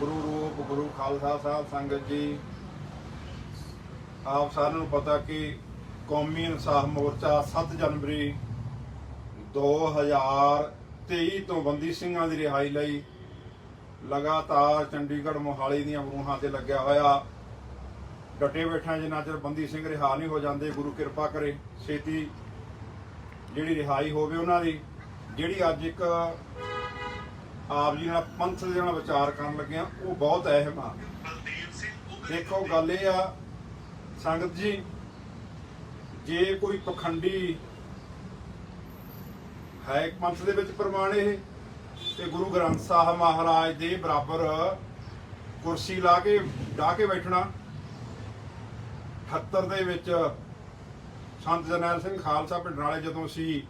ਗੁਰੂ ਰੂਪ, ਗੁਰੂ ਖਾਲਸਾ ਸਾਹਿਬ ਸੰਗਤ ਜੀ, ਆਪ ਸਾਰਿਆਂ ਨੂੰ ਪਤਾ ਕਿ ਕੌਮੀ ਇਨਸਾਫ ਮੋਰਚਾ 7 ਜਨਵਰੀ 2023 ਤੋਂ ਬੰਦੀ ਸਿੰਘਾਂ ਦੀ ਰਿਹਾਈ ਲਈ ਲਗਾਤਾਰ ਚੰਡੀਗੜ੍ਹ ਮੋਹਾਲੀ ਦੀਆਂ ਬਰੂਹਾਂ ਤੇ ਲੱਗਿਆ ਹੋਇਆ। ਡਟੇ ਬੈਠਾ ਜਿੰਨਾ ਚਿਰ ਬੰਦੀ ਸਿੰਘ ਰਿਹਾ ਨਹੀਂ ਹੋ ਜਾਂਦੇ, ਗੁਰੂ ਕਿਰਪਾ ਕਰੇ ਛੇਤੀ ਜਿਹੜੀ ਰਿਹਾਈ ਹੋਵੇ ਉਹਨਾਂ ਦੀ। ਜਿਹੜੀ ਅੱਜ ਇੱਕ ਆਪ ਜੀ ਨਾਲ ਪੰਥ ਦੇ ਨਾਲ ਵਿਚਾਰ ਕਰਨ ਲੱਗੇ ਆ, ਉਹ ਬਹੁਤ ਅਹਿਮ ਆ। ਦੇਖੋ, ਗੱਲ ਇਹ ਆ, ਸੰਗਤ ਜੀ, ਜੇ ਕੋਈ ਪਖੰਡੀ ਹੈ ਪੰਥ ਦੇ ਵਿੱਚ ਪ੍ਰਮਾਣ ਇਹ, ਤੇ ਗੁਰੂ ਗ੍ਰੰਥ ਸਾਹਿਬ ਮਹਾਰਾਜ ਦੇ ਬਰਾਬਰ ਕੁਰਸੀ ਲਾ ਕੇ ਢਾ ਕੇ ਬੈਠਣਾ 78 ਦੇ ਵਿੱਚ ਸੰਤ ਜਰਨੈਲ ਸਿੰਘ ਖਾਲਸਾ ਪਿੰਡ ਨਾਲੇ ਜਦੋਂ ਸੀ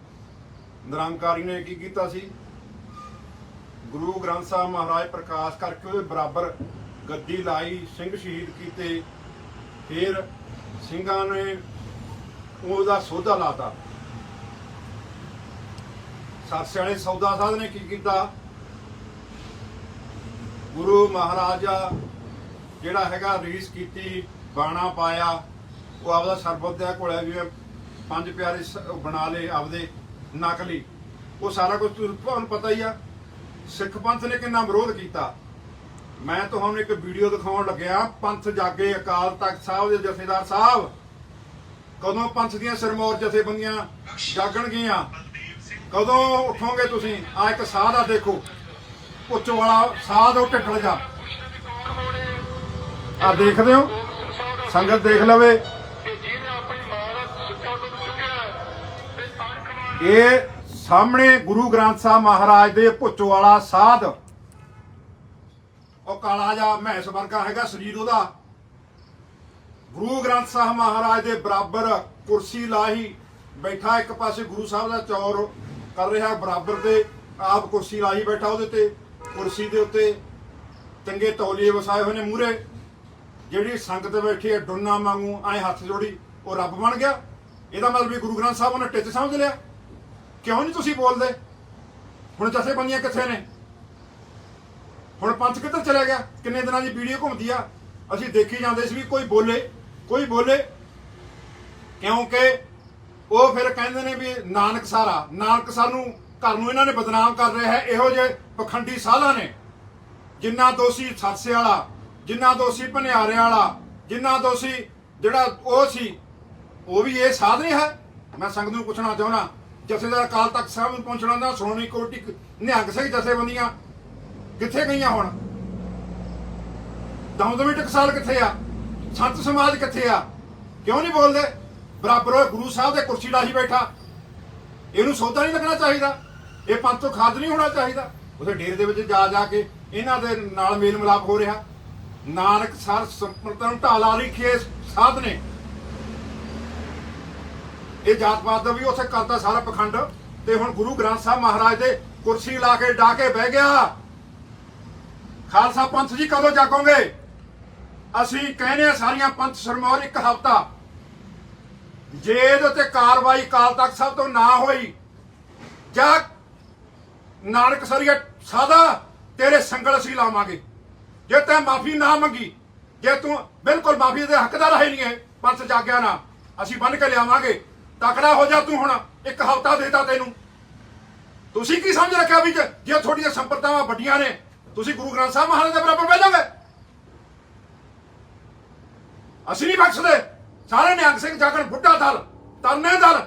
ਨਿਰੰਕਾਰੀ ਨੇ ਕੀ ਕੀਤਾ ਸੀ ਗੁਰੂ ਗ੍ਰੰਥ ਸਾਹਿਬ ਮਹਾਰਾਜ ਪ੍ਰਕਾਸ਼ ਕਰਕੇ ਉਹਦੇ ਬਰਾਬਰ ਗੱਦੀ ਲਾਈ, ਸਿੰਘ ਸ਼ਹੀਦ ਕੀਤੇ। ਫਿਰ ਸਿੰਘਾਂ ਨੇ ਉਹਦਾ ਸੋਧਾ ਲਾਤਾ। ਸਰਸੇ ਵਾਲੇ ਸੌਦਾ ਸਾਧ ਨੇ ਕੀ ਕੀਤਾ? ਗੁਰੂ ਮਹਾਰਾਜਾ ਜਿਹੜਾ ਹੈਗਾ ਰੀਸ ਕੀਤੀ, ਬਾਣਾ ਪਾਇਆ। ਉਹ ਆਪਦਾ ਸਰਬਤ ਦੇ ਕੋਲੇ ਵੀ ਪੰਜ ਪਿਆਰੇ ਬਣਾ ਲਏ ਆਪਦੇ ਨਕਲੀ। ਉਹ ਸਾਰਾ ਕੁਝ ਤੁਹਾਨੂੰ ਪਤਾ ਹੀ ਆ ਸਿੱਖ ਪੰਥ ਨੇ ਕਿੰਨਾ ਵਿਰੋਧ ਕੀਤਾ। ਮੈਂ ਤੁਹਾਨੂੰ ਇੱਕ ਵੀਡੀਓ ਦਿਖਾਉਣ ਲੱਗਿਆ। ਪੰਥ ਜਾਗੇ ਅਕਾਲ ਤਖਤ ਸਾਹਿਬ ਦੇ ਜਥੇਦਾਰ ਸਾਹਿਬ। ਕਦੋਂ ਪੰਥ ਦੀਆਂ ਸਿਰਮੌਰ ਜਥੇਬੰਦੀਆਂ ਜਾਗਣਗੀਆਂ ਕਦੋਂ ਉਠੋਗੇ ਤੁਸੀਂ? ਆ ਇੱਕ ਸਾਧ ਆ ਦੇਖੋ। ਪੁੱਛ ਵਾਲਾ ਸਾਧ ਉਹ ਢਿੱਡਲ ਜਾ। ਆ ਦੇਖਦੇ ਹੋ? ਸੰਗਤ ਦੇਖ ਲਵੇ। ਇਹ ਸਾਹਮਣੇ ਗੁਰੂ ਗ੍ਰੰਥ ਸਾਹਿਬ ਮਹਾਰਾਜ ਦੇ ਭੁੱਚੋ ਵਾਲਾ ਸਾਧ। ਉਹ ਕਾਲਾ ਜਾ ਮਹਿਸ ਵਰਗਾ ਹੈਗਾ ਸਰੀਰ ਉਹਦਾ। ਗੁਰੂ ਗ੍ਰੰਥ ਸਾਹਿਬ ਮਹਾਰਾਜ ਦੇ ਬਰਾਬਰ ਕੁਰਸੀ ਲਾਹੀ ਬੈਠਾ ਇੱਕ ਪਾਸੇ ਗੁਰੂ ਸਾਹਿਬ ਦਾ ਚੌਰ ਕਰ ਰਿਹਾ ਬਰਾਬਰ ਤੇ ਆਪ ਕੁਰਸੀ ਲਾਹੀ ਬੈਠਾ ਉਹਦੇ ਤੇ, ਕੁਰਸੀ ਦੇ ਉੱਤੇ। ਚੰਗੇ ਤੌਲੀਏ ਵਸਾਏ ਹੋਏ ਨੇ ਮੂਰੇ ਜਿਹੜੀ ਸੰਗਤ ਬੈਠੀ ਹੈ ਡੁੰਨਾ ਵਾਂਗੂ ਐ ਹੱਥ ਜੋੜੀ, ਉਹ ਰੱਬ ਬਣ ਗਿਆ। ਇਹਦਾ ਮਤਲਬ ਵੀ ਗੁਰੂ ਗ੍ਰੰਥ ਸਾਹਿਬ ਉਹਨੇ ਟਿੱਚ ਸਮਝ ਲਿਆ। ਕਿਉਂ ਨਹੀਂ ਤੁਸੀਂ ਬੋਲਦੇ? ਹੁਣ ਜਥੇਬੰਦੀਆਂ ਕਿੱਥੇ ਨੇ? ਹੁਣ ਪੰਥ ਕਿੱਧਰ ਚਲਾ ਗਿਆ? ਕਿੰਨੇ ਦਿਨਾਂ ਦੀ ਵੀਡੀਓ ਘੁੰਮਦੀ ਆ? ਅਸੀਂ ਦੇਖੀ ਜਾਂਦੇ ਸੀ ਵੀ ਕੋਈ ਬੋਲੇ ਕੋਈ ਬੋਲੇ। ਕਿਉਂਕਿ ਉਹ ਫਿਰ ਕਹਿੰਦੇ ਨੇ ਵੀ ਨਾਨਕ ਸਾਰਾ, ਨਾਨਕ ਸਾਨੂੰ ਘਰ ਨੂੰ ਇਹਨਾਂ ਨੇ ਬਦਨਾਮ ਕਰ ਰਿਹਾ ਹੈ, ਇਹੋ ਜਿਹੇ ਪਖੰਡੀ ਸਾਧਾਂ ਨੇ। ਜਿੰਨਾ ਦੋਸ਼ੀ ਸਾਸੇ ਵਾਲਾ, ਜਿੰਨਾ ਦੋਸ਼ੀ ਭਨਿਆਰੇ ਵਾਲਾ, ਜਿੰਨਾ ਦੋਸ਼ੀ ਜਿਹੜਾ ਉਹ ਸੀ, ਉਹ ਵੀ ਇਹ ਸਾਧ ਨਹੀਂ ਹੈ। ਮੈਂ ਸੰਗਤ ਨੂੰ ਪੁੱਛਣਾ ਚਾਹੁੰਦਾ ਜਥੇਦਾਰ ਅਕਾਲ ਤਖਤ ਸਾਹਿਬ ਨੂੰ ਪਹੁੰਚਣਾ ਦਾ ਸ਼੍ਰੋਮਣੀ ਕਮੇਟੀ ਨਿਹੰਗ ਸਿੰਘ ਜਥੇਬੰਦੀਆਂ ਕਿੱਥੇ ਗਈਆਂ ਹੁਣ? ਦਮਦਮੀ ਟਕਸਾਲ ਕਿੱਥੇ ਆ? ਸੰਤ ਸਮਾਜ ਕਿੱਥੇ ਆ? ਕਿਉਂ ਨਹੀਂ ਬੋਲਦੇ? ਬਰਾਬਰ ਉਹ ਗੁਰੂ ਸਾਹਿਬ ਦੇ ਕੁਰਸੀ ਲਾਹੀ ਬੈਠਾ। ਇਹਨੂੰ ਸੌਦਾ ਨਹੀਂ ਲੱਗਣਾ ਚਾਹੀਦਾ। ਇਹ ਪੰਥ ਤੋਂ ਖਾਦ ਨਹੀਂ ਹੋਣਾ ਚਾਹੀਦਾ। ਉਹਦੇ ਡੇਰੇ ਦੇ ਵਿੱਚ ਜਾ ਜਾ ਕੇ ਇਹਨਾਂ ਦੇ ਨਾਲ ਮੇਲ ਮਿਲਾਪ ਹੋ ਰਿਹਾ। ਨਾਨਕ ਸਰ ਸੰਪਰਤਨ ਢਾਲਾ ਲਿਖੇ ਸਾਧ ਨੇ। ਇਹ ਜਾਤ ਪਾਤ ਦਾ ਵੀ ਉੱਥੇ ਕਰਦਾ ਸਾਰਾ ਪਖੰਡ ਤੇ ਹੁਣ ਗੁਰੂ ਗ੍ਰੰਥ ਸਾਹਿਬ ਮਹਾਰਾਜ ਦੇ ਕੁਰਸੀ ਲਾ ਕੇ ਡਾ ਕੇ ਬਹਿ ਗਿਆ। ਖਾਲਸਾ ਪੰਥ ਜੀ ਕਦੋਂ ਜਾਗੋਗੇ? ਅਸੀਂ ਕਹਿੰਦੇ ਆ ਸਾਰੀਆਂ ਪੰਥ ਸਰਮੌਰ ਇੱਕ ਹਫ਼ਤਾ। ਜੇ ਇਹਦੇ ਤੇ ਕਾਰਵਾਈ ਕਾਲ ਤੱਕ ਸਭ ਤੋਂ ਨਾ ਹੋਈ। ਜਾਂ ਨਾਨਕ ਸਰੀਆ ਸਾਦਾ ਤੇਰੇ ਸੰਗਲ ਅਸੀਂ ਲਾਵਾਂਗੇ। ਜੇ ਤੈਂ ਮਾਫੀ ਨਾ ਮੰਗੀ, ਜੇ ਤੂੰ ਬਿਲਕੁਲ ਮਾਫੀ ਦੇ ਹੱਕਦਾਰ ਹੈ ਨਹੀਂ ਹੈ, ਪੰਥ ਜਾਗਿਆ ਨਾ, ਅਸੀਂ ਬੰਨ ਕੇ ਲਿਆਵਾਂਗੇ। ਤਕੜਾ ਹੋ ਜਾ ਤੂੰ ਹੁਣ, ਇੱਕ ਹਫ਼ਤਾ ਦੇਤਾ ਤੈਨੂੰ। ਤੁਸੀਂ ਕੀ ਸਮਝ ਰੱਖਿਆ ਵੀ ਜੇ ਤੁਹਾਡੀਆਂ ਸੰਪਰਦਾਵਾਂ ਵੱਡੀਆਂ ਨੇ, ਤੁਸੀਂ ਗੁਰੂ ਗ੍ਰੰਥ ਸਾਹਿਬ ਮਹਾਰਾਜ ਦੇ ਬਰਾਬਰ ਬਹਿ ਜਾਓਗੇ ਅਸੀਂ ਨਹੀਂ ਬਖਸ਼ਦੇ। ਸਾਰੇ ਨਿਹੰਗ ਸਿੰਘ ਜਾਗਣ, ਬੁੱਢਾ ਦਲ ਤਰਨੇ ਦਲ,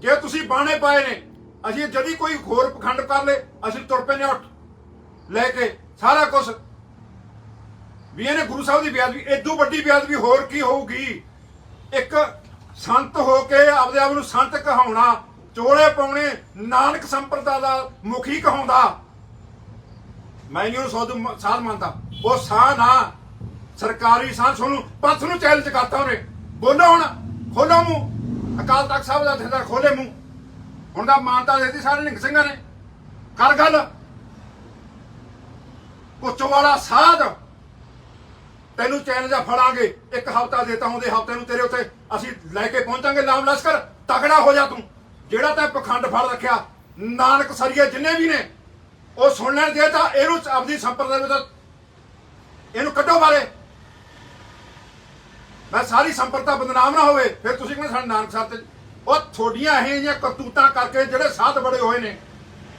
ਜੇ ਤੁਸੀਂ ਬਾਣੇ ਪਾਏ ਨੇ, ਅਸੀਂ ਜਦੀ ਕੋਈ ਹੋਰ ਪਖੰਡ ਕਰ ਲੇ, ਅਸੀਂ ਤੁਰ ਪਏ ਨੇ ਉੱਠ ਲੈ ਕੇ, ਸਾਰਾ ਕੁਝ ਵੀ ਇਹਨੇ ਗੁਰੂ ਸਾਹਿਬ ਦੀ ਬੇਅਦਬੀ ਇਦੋਂ ਵੱਡੀ ਬੇਅਦਬੀ ਹੋਰ ਕੀ ਹੋਊਗੀ? ਇੱਕ ਸੰਤ ਹੋ ਕੇ ਆਪਦੇ ਆਪ ਨੂੰ ਸੰਤ ਕਹਾਉਣਾ, ਚੋਲੇ ਪਾਉਣੇ, ਨਾਨਕ ਸੰਪਰਦਾ ਦਾ ਮੁਖੀ ਕਹਾਉਂਦਾ। ਮੈਂ ਨਹੀਂ ਉਹ ਸਾਧ ਮੰਨਦਾ। ਉਹ ਸਾਹ ਨਾ, ਸਰਕਾਰੀ ਸਾਹ ਤੁਹਾਨੂੰ ਪੰਥ ਨੂੰ ਚੈਲੰਜ ਕਰਤਾ ਉਹਨੇ। ਬੋਲੋ ਹੁਣ, ਖੋਲੋ ਮੂੰਹ। ਅਕਾਲ ਤਖਤ ਸਾਹਿਬ ਦਾ ਜਥੇਦਾਰ ਖੋਲੇ ਮੂੰਹ। ਹੁਣ ਦਾ ਮਾਨਤਾ ਦੇਤੀ ਸਾਰੇ ਨਿੰਗ ਸਿੰਘਾਂ ਨੇ। ਕਰ ਗੱਲ। ਪੁੱਛੋ ਵਾਲਾ ਸਾਧ। ਤੈਨੂੰ ਚੈਨ ਜਾਂ ਫੜਾਂਗੇ। ਇੱਕ ਹਫਤਾ ਦੇਤਾ ਹੁੰਦੇ ਹਫ਼ਤੇ ਨੂੰ ਤੇਰੇ ਉੱਤੇ ਅਸੀਂ ਲੈ ਕੇ ਪਹੁੰਚਾਂਗੇ ਲਾਮ ਲਸ਼ਕਰ। ਤਗੜਾ ਹੋ ਜਾ ਤੂੰ। ਜਿਹੜਾ ਤੈਂ ਪਖੰਡ ਫੜ ਰੱਖਿਆ, ਨਾਨਕ ਸਰੀਏ ਜਿੰਨੇ ਵੀ ਨੇ, ਉਹ ਸੁਣ ਲੈਣ ਦੇ ਤਾਂ ਇਹਨੂੰ ਆਪਦੀ ਸੰਪਰਦਾ ਵਿੱਚ ਇਹਨੂੰ ਕੱਢੋ ਬਾਰੇ। ਮੈਂ ਸਾਰੀ ਸੰਪਰਦਾ ਬਦਨਾਮ ਨਾ ਹੋਵੇ, ਫਿਰ ਤੁਸੀਂ ਕਹਿੰਦੇ ਸਾਡੇ ਨਾਨਕ ਸਾਹਿਬ ਤੇ ਉਹ ਥੋਡੀਆਂ ਇਹ ਜਿਹੀਆਂ ਕਰਤੂਤਾਂ ਕਰਕੇ ਜਿਹੜੇ ਸਾਧ ਬੜੇ ਹੋਏ ਨੇ,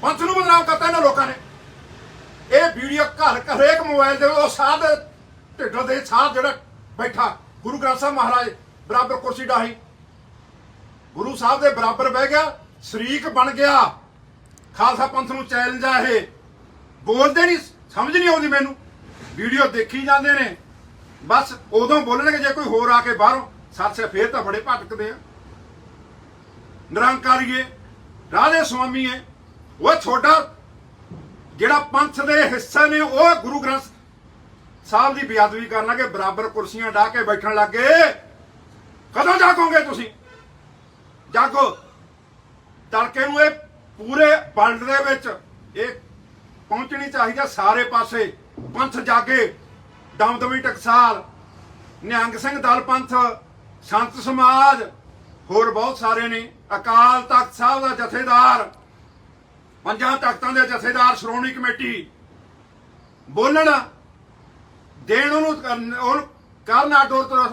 ਪੰਥ ਨੂੰ ਬਦਨਾਮ ਕਰਤਾ ਇਹਨਾਂ ਲੋਕਾਂ ਨੇ। ਇਹ ਵੀਡੀਓ ਘਰ ਹਰੇਕ ਮੋਬਾਈਲ ਦੇ ਉਹ ਸਾਧ ਢਿੱਡਲ ਦੇ ਸਾਹ ਜਿਹੜਾ ਬੈਠਾ, ਗੁਰੂ ਗ੍ਰੰਥ ਸਾਹਿਬ ਮਹਾਰਾਜ, ਬਰਾਬਰ ਕੁਰਸੀ ਡਾਹੀ। ਗੁਰੂ ਸਾਹਿਬ ਦੇ ਬਰਾਬਰ ਬਹਿ ਗਿਆ, ਸ਼ਰੀਕ ਬਣ ਗਿਆ। ਖਾਲਸਾ ਪੰਥ ਨੂੰ ਚੈਲੰਜ ਆ ਇਹ। ਬੋਲਦੇ ਨਹੀਂ, ਸਮਝ ਨਹੀਂ ਆਉਂਦੀ ਮੈਨੂੰ। ਵੀਡੀਓ ਦੇਖੀ ਜਾਂਦੇ ਨੇ। ਬਸ ਉਦੋਂ ਬੋਲਣਗੇ ਜੇ ਕੋਈ ਹੋਰ ਆ ਕੇ ਬਾਹਰੋਂ ਸੱਚ ਫੇਰ ਤਾਂ ਬੜੇ ਭਟਕਦੇ ਆ। ਨਿਰੰਕਾਰੀਏ, ਰਾਧੇ ਸੁਆਮੀਏ, ਉਹ ਛੋਟਾ ਜਿਹੜਾ ਪੰਥ ਦੇ ਹਿੱਸੇ ਨੇ, ਉਹ ਗੁਰੂ ਗ੍ਰੰਥ ਸਾਹਿਬ ਦੀ ਬੇਅਦਬੀ ਕਰਨ ਲੱਗੇ ਬਰਾਬਰ ਕੁਰਸੀਆਂ ਢਾ ਕੇ ਬੈਠਣ ਲੱਗੇ ਕਦੋਂ ਜਾਗੋਗੇ ਤੁਸੀਂ? ਜਾਗੋ। ਤੜਕੇ ਨੂੰ ਇਹ ਪੂਰੇ ਵਰਲਡ ਦੇ ਵਿੱਚ ਇਹ ਪਹੁੰਚਣੀ ਚਾਹੀਦੀ ਸਾਰੇ ਪਾਸੇ। ਪੰਥ ਜਾਗੇ। ਦਮਦਮੀ ਟਕਸਾਲ। ਨਿਹੰਗ ਸਿੰਘ ਦਲ ਪੰਥ। ਸੰਤ ਸਮਾਜ। ਹੋਰ ਬਹੁਤ ਸਾਰੇ ਨੇ। ਅਕਾਲ ਤਖਤ ਸਾਹਿਬ ਦਾ ਜਥੇਦਾਰ। ਪੰਜਾਂ ਤਖਤਾਂ ਦੇ ਜਥੇਦਾਰ, ਸ਼੍ਰੋਮਣੀ ਕਮੇਟੀ। ਬੋਲਣ ਦੇਣ ਉਹਨੂੰ ਕਰਨ- ਉਹਨੂੰ ਕਰਨ ਆਡੋਰ ਤੋਂ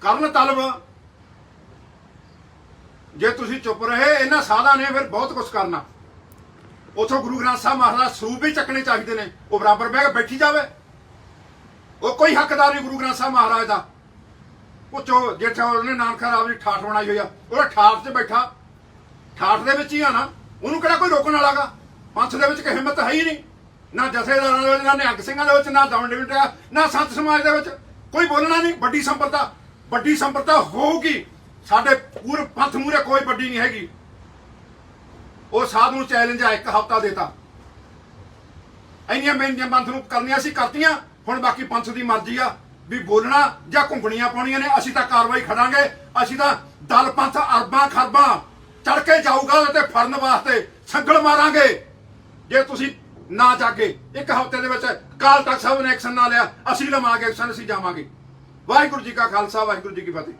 ਕਰਨ ਤਲਬ। ਜੇ ਤੁਸੀਂ ਚੁੱਪ ਰਹੇ ਇਹਨਾਂ ਸਾਧਾਂ ਨੇ ਫਿਰ ਬਹੁਤ ਕੁਝ ਕਰਨਾ। ਉਥੋਂ ਗੁਰੂ ਗ੍ਰੰਥ ਸਾਹਿਬ ਮਹਾਰਾਜ ਸਰੂਪ ਵੀ ਚੱਕਣੇ ਚਾਹੀਦੇ ਨੇ। ਉਹ ਬਰਾਬਰ ਬਹਿ ਕੇ ਬੈਠੀ ਜਾਵੇ। ਉਹ ਕੋਈ ਹੱਕਦਾਰ ਨਹੀਂ ਗੁਰੂ ਗ੍ਰੰਥ ਸਾਹਿਬ ਮਹਾਰਾਜ ਦਾ। ਪੁੱਛੋ ਜੇਠਾ ਉਹਨੇ ਨਾਨਕ ਸਾਹਿਬ ਦੀ ਠਾਠ ਬਣਾਈ ਹੋਈ ਆ ਉਹ ਠਾਠ 'ਚ ਬੈਠਾ। ਠਾਠ ਦੇ ਵਿੱਚ ਹੀ ਆ ਨਾ। ਉਹਨੂੰ ਕਿਹੜਾ ਕੋਈ ਰੋਕਣ ਵਾਲਾਗਾ ਪੰਥ ਦੇ ਵਿੱਚ ਕੋਈ ਹਿੰਮਤ ਹੈ ਹੀ ਨਹੀਂ। ਨਾ ਜਥੇਦਾਰਾਂ ਦੇ ਵਿੱਚ, ਨਾ ਨਿਹੰਗ ਸਿੰਘਾਂ ਦੇ ਵਿੱਚ, ਨਾ ਦਮਨ ਡਿਵਿੰਡ ਨਾ ਸੰਤ ਸਮਾਜ ਦੇ ਵਿੱਚ। ਕੋਈ ਬੋਲਣਾ ਨਹੀਂ, ਵੱਡੀ ਸੰਪਰਦਾ ਵੱਡੀ ਸੰਪਰਦਾ ਹੋਊਗੀ। ਸਾਡੇ ਪੂਰ ਪੰਥ ਮੂਰੇ ਕੋਈ ਵੱਡੀ ਨਹੀਂ ਹੈਗੀ। ਉਹ ਸਾਧ ਨੂੰ ਚੈਲੰਜ ਆ, ਇੱਕ ਹਫਤਾ ਦੇਤਾ। ਇੰਨੀਆਂ ਮਹਿੰਗੀਆਂ ਪੰਥ ਨੂੰ ਕਰਨੀਆਂ ਸੀ, ਕਰਤੀਆਂ। ਹੁਣ ਬਾਕੀ ਪੰਥ ਦੀ ਮਰਜ਼ੀ ਆ, ਵੀ ਬੋਲਣਾ ਜਾਂ ਘੁੰਗਣੀਆਂ ਪਾਉਣੀਆਂ ਨੇ, ਅਸੀਂ ਤਾਂ ਕਾਰਵਾਈ ਖੜਾਂਗੇ। ਅਸੀਂ ਤਾਂ ਦਲ, ਪੰਥ, ਅਰਬਾਂ, ਖਰਬਾਂ ਚੜ ਕੇ ਜਾਊਗਾ ਤੇ ਫੜਨ ਵਾਸਤੇ ਸੰਗਲ ਮਾਰਾਂਗੇ। ਜੇ ਤੁਸੀਂ ਨਾ ਜਾਗੇ। ਇੱਕ ਹਫ਼ਤੇ ਦੇ ਵਿੱਚ ਕਾਲ ਤਖ਼ਤ ਸਾਹਿਬ ਨੇ ਐਕਸ਼ਨ ਨਾ ਲਿਆ। ਅਸੀਂ ਲਵਾਂਗੇ ਐਕਸ਼ਨ ਅਸੀਂ ਜਾਵਾਂਗੇ। ਵਾਹਿਗੁਰੂ ਜੀ ਕਾ ਖਾਲਸਾ, ਵਾਹਿਗੁਰੂ ਜੀ ਕੀ ਫਤਿਹ।